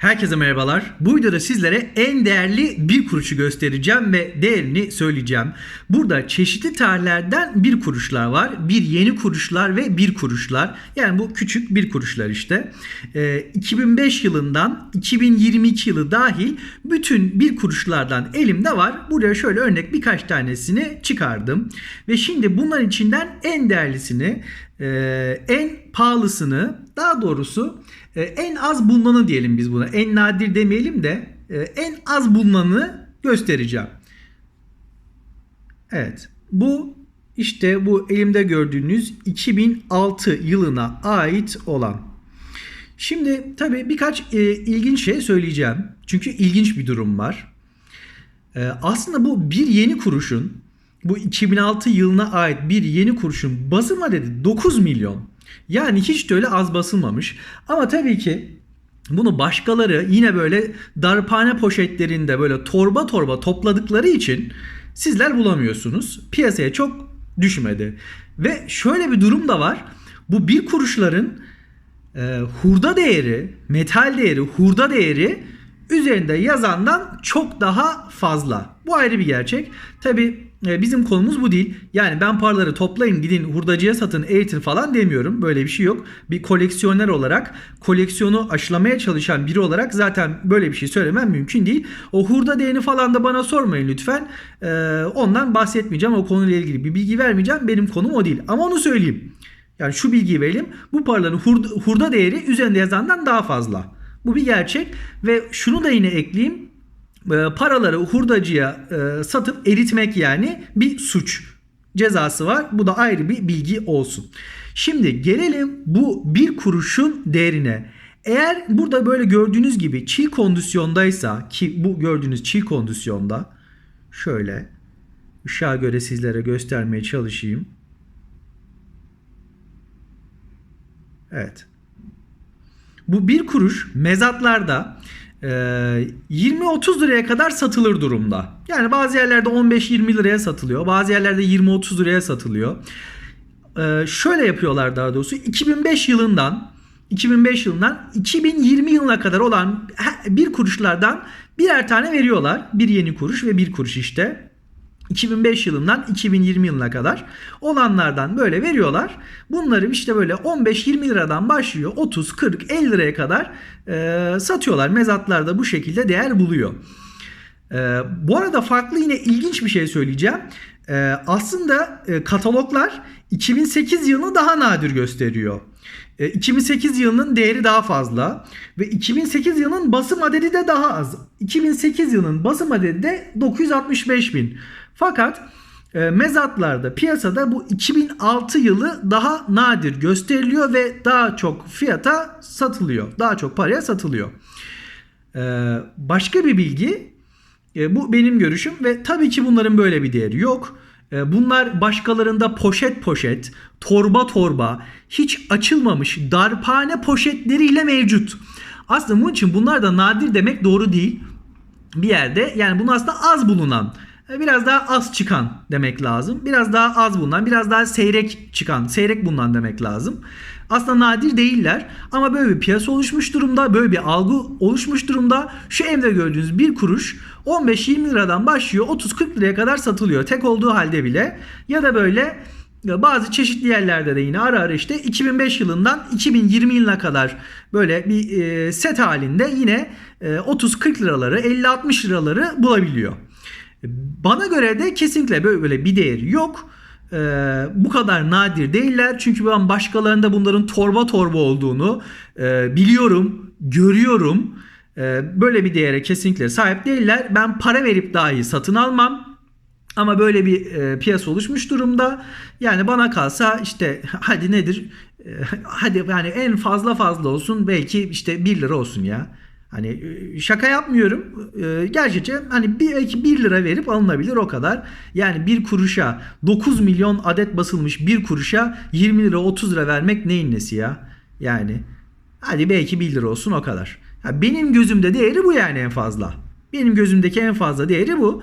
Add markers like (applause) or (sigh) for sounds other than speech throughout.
Herkese merhabalar. Bu videoda sizlere en değerli bir kuruşu göstereceğim ve değerini söyleyeceğim. Burada çeşitli tarihlerden bir kuruşlar var. Bir yeni kuruşlar ve bir kuruşlar. Yani bu küçük bir kuruşlar işte. Ee, 2005 yılından 2022 yılı dahil bütün bir kuruşlardan elimde var. Buraya şöyle örnek birkaç tanesini çıkardım. Ve şimdi bunların içinden en değerlisini, e, en pahalısını, daha doğrusu e, en az bulunanı diyelim biz buna. En nadir demeyelim de e, en az bulunanı göstereceğim. Evet. Bu işte bu elimde gördüğünüz 2006 yılına ait olan. Şimdi tabii birkaç e, ilginç şey söyleyeceğim. Çünkü ilginç bir durum var. E, aslında bu bir yeni kuruşun bu 2006 yılına ait bir yeni kuruşun basım adedi 9 milyon. Yani hiç de öyle az basılmamış. Ama tabii ki bunu başkaları yine böyle darphane poşetlerinde böyle torba torba topladıkları için sizler bulamıyorsunuz. Piyasaya çok düşmedi. Ve şöyle bir durum da var. Bu bir kuruşların e, hurda değeri, metal değeri, hurda değeri üzerinde yazandan çok daha fazla. Bu ayrı bir gerçek. Tabi bizim konumuz bu değil. Yani ben paraları toplayın gidin hurdacıya satın eğitin falan demiyorum. Böyle bir şey yok. Bir koleksiyoner olarak koleksiyonu aşılamaya çalışan biri olarak zaten böyle bir şey söylemem mümkün değil. O hurda değerini falan da bana sormayın lütfen. Ee, ondan bahsetmeyeceğim. O konuyla ilgili bir bilgi vermeyeceğim. Benim konum o değil. Ama onu söyleyeyim. Yani şu bilgiyi verelim. Bu paraların hurda, hurda değeri üzerinde yazandan daha fazla. Bu bir gerçek ve şunu da yine ekleyeyim. Ee, paraları hurdacıya e, satıp eritmek yani bir suç cezası var. Bu da ayrı bir bilgi olsun. Şimdi gelelim bu bir kuruşun değerine. Eğer burada böyle gördüğünüz gibi çiğ kondisyondaysa ki bu gördüğünüz çiğ kondisyonda şöyle ışığa göre sizlere göstermeye çalışayım. Evet. Bu bir kuruş mezatlarda 20-30 ee, liraya kadar satılır durumda. Yani bazı yerlerde 15-20 liraya satılıyor. Bazı yerlerde 20-30 liraya satılıyor. Ee, şöyle yapıyorlar daha doğrusu 2005 yılından 2005 yılından 2020 yılına kadar olan bir kuruşlardan birer tane veriyorlar. Bir yeni kuruş ve bir kuruş işte. 2005 yılından 2020 yılına kadar olanlardan böyle veriyorlar. Bunları işte böyle 15-20 liradan başlıyor 30, 40, 50 liraya kadar e, satıyorlar. Mezatlarda bu şekilde değer buluyor. E, bu arada farklı yine ilginç bir şey söyleyeceğim. E, aslında e, kataloglar 2008 yılını daha nadir gösteriyor. 2008 e, yılının değeri daha fazla ve 2008 yılının basım adedi de daha az. 2008 yılının basım adedi de 965 bin. Fakat e, mezatlarda piyasada bu 2006 yılı daha nadir gösteriliyor ve daha çok fiyata satılıyor. Daha çok paraya satılıyor. E, başka bir bilgi e, bu benim görüşüm ve tabii ki bunların böyle bir değeri yok. E, bunlar başkalarında poşet poşet, torba torba, hiç açılmamış darphane poşetleriyle mevcut. Aslında bunun için bunlar da nadir demek doğru değil. Bir yerde yani bunu aslında az bulunan biraz daha az çıkan demek lazım. Biraz daha az bulunan, biraz daha seyrek çıkan, seyrek bulunan demek lazım. Aslında nadir değiller ama böyle bir piyasa oluşmuş durumda, böyle bir algı oluşmuş durumda. Şu evde gördüğünüz bir kuruş 15-20 liradan başlıyor 30-40 liraya kadar satılıyor tek olduğu halde bile. Ya da böyle bazı çeşitli yerlerde de yine ara ara işte 2005 yılından 2020 yılına kadar böyle bir e, set halinde yine 30-40 liraları 50-60 liraları bulabiliyor. Bana göre de kesinlikle böyle bir değeri yok. Ee, bu kadar nadir değiller. Çünkü ben başkalarında bunların torba torba olduğunu e, biliyorum, görüyorum. E, böyle bir değere kesinlikle sahip değiller. Ben para verip dahi satın almam. Ama böyle bir e, piyasa oluşmuş durumda. Yani bana kalsa işte (laughs) hadi nedir? E, hadi yani en fazla fazla olsun belki işte 1 lira olsun ya. Hani e, şaka yapmıyorum. E, gerçekten hani bir, belki 1 lira verip alınabilir o kadar. Yani bir kuruşa 9 milyon adet basılmış bir kuruşa 20 lira 30 lira vermek neyin nesi ya? Yani hadi belki 1 lira olsun o kadar. Ya benim gözümde değeri bu yani en fazla. Benim gözümdeki en fazla değeri bu.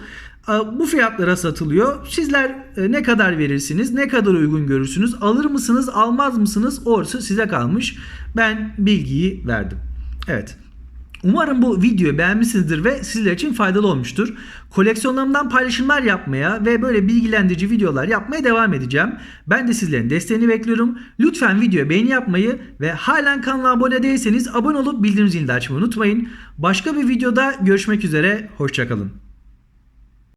Bu fiyatlara satılıyor. Sizler e, ne kadar verirsiniz? Ne kadar uygun görürsünüz? Alır mısınız? Almaz mısınız? Orası size kalmış. Ben bilgiyi verdim. Evet. Umarım bu videoyu beğenmişsinizdir ve sizler için faydalı olmuştur. Koleksiyonlarımdan paylaşımlar yapmaya ve böyle bilgilendirici videolar yapmaya devam edeceğim. Ben de sizlerin desteğini bekliyorum. Lütfen videoya beğeni yapmayı ve halen kanala abone değilseniz abone olup bildirim zilini açmayı unutmayın. Başka bir videoda görüşmek üzere. Hoşçakalın.